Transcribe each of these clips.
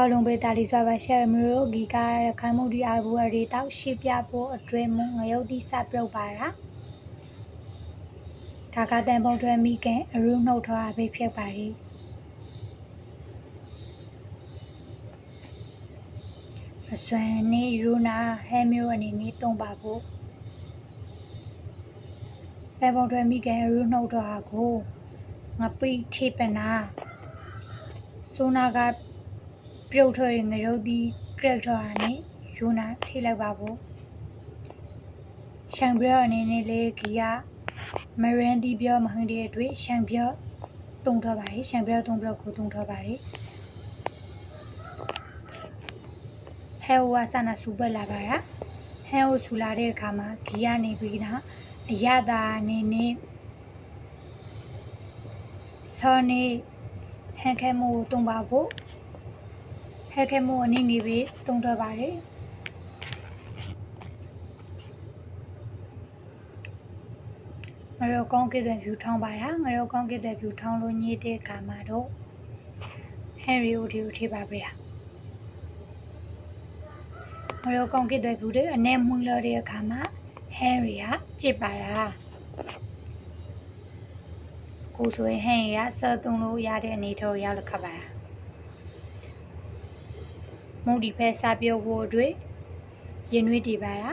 အော်လုံးဘေတာလီစွာပါရှယ်မီရိုဂီကာခိုင်မှုဒီအဘူရီတောက်ရှိပြဖို့အတွဲမှုငရုတ်တိစပြုတ်ပါတာဒါကတန်ပုံထွဲမိကန်အရုနှုတ်ထွားဘေးဖြစ်ပါရီအစွမ်းနေယူနာဟဲမျိုးအနေနဲ့တုံးပါဖို့တန်ပုံထွဲမိကန်အရုနှုတ်ထွားကိုငပိထိပနာဆိုနာက ပြုတ်ထွက်ရင်ငရုတ်ဒီကရက်တာနဲ့ယူနာထိလိုက်ပါဖို့ရှန်ဘရအနေနဲ့လေဂီယာမရန်ဒီပြောမဟန်တဲ့အတွက်ရှန်ပြောတုံထွက်ပါလေရှန်ပြောတုံပြောကိုတုံထွက်ပါလေဟဲဝါဆနာစူပလာပါရဟဲဝဆူလာတဲ့အခါမှာဂီယာနေပြီးတာအရသာအနေနဲ့ဆောနေဟန်ခဲမို့တုံပါဖို့ ဟဲခဲမို့အနေနေပြီးတုံထွက်ပါတယ်ငရောကောင်းကစ်တဲ့ view ထောင်းပါတာငရောကောင်းကစ်တဲ့ view ထောင်းလို့ညစ်တဲ့အခါမှာတော့ဟန်ရီယိုဒီကိုထိပါပြရငရောကောင်းကစ်တဲ့ view တွေအနေမွန်းလို့တဲ့အခါမှာဟန်ရီကကြစ်ပါတာကိုဆိုရင်ဟန်ရီကစောသုံးလို့ရတဲ့အနေထောရောက်လက်ခတ်ပါတာ မုန်ဒီဖက်စာပြောဖို့အတွက်ရင်နွေးတည်ပါတာ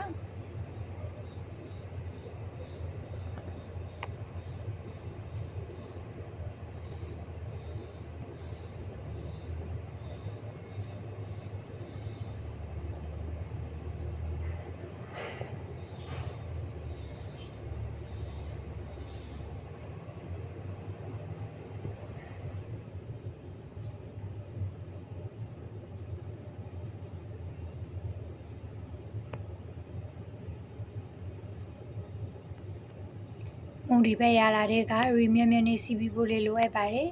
မုန်ဒီဖက်ရလာတဲ့ကရီမြဲမြဲနေစီပြီးဖို့လေးလိုအပ်ပါတယ်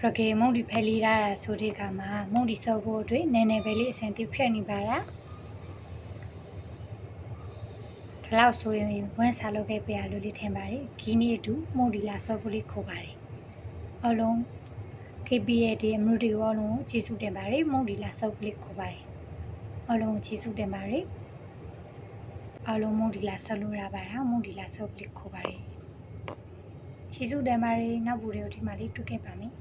ရကေမုန်ဒီဖက်လေးရတာဆိုတဲ့အခါမှာမုန်ဒီစောက်ဖို့အတွက်နည်းနည်းပဲလေးအစင်တိဖက်နေပါလားဒီ လောက်ဆိုရင်ဝမ်းစာလုပ်ခဲ့ပြရလို့လေးထင်ပါတယ်ဂီနီအတူမုန်ဒီလာစောက်ဖို့လေးခေါ်ပါတယ်အလုံး KPA ဒီအမှုဒီဝလုံးကိုကျေးဇူးတင်ပါတယ်မုန်ဒီလာစောက်ဖို့လေးခေါ်ပါတယ်အလုံးကိုကျေးဇူးတင်ပါတယ်အလုံးမုန်ဒီလာဆောက်လို့ရပါတာမုန်ဒီလာစောက်ဖို့လေးခေါ်ပါတယ်ကျေးဇူးတင်ပါတယ်နောက်ဗီဒီယိုဒီမှာလေးတွေ့ခဲ့ပါမယ်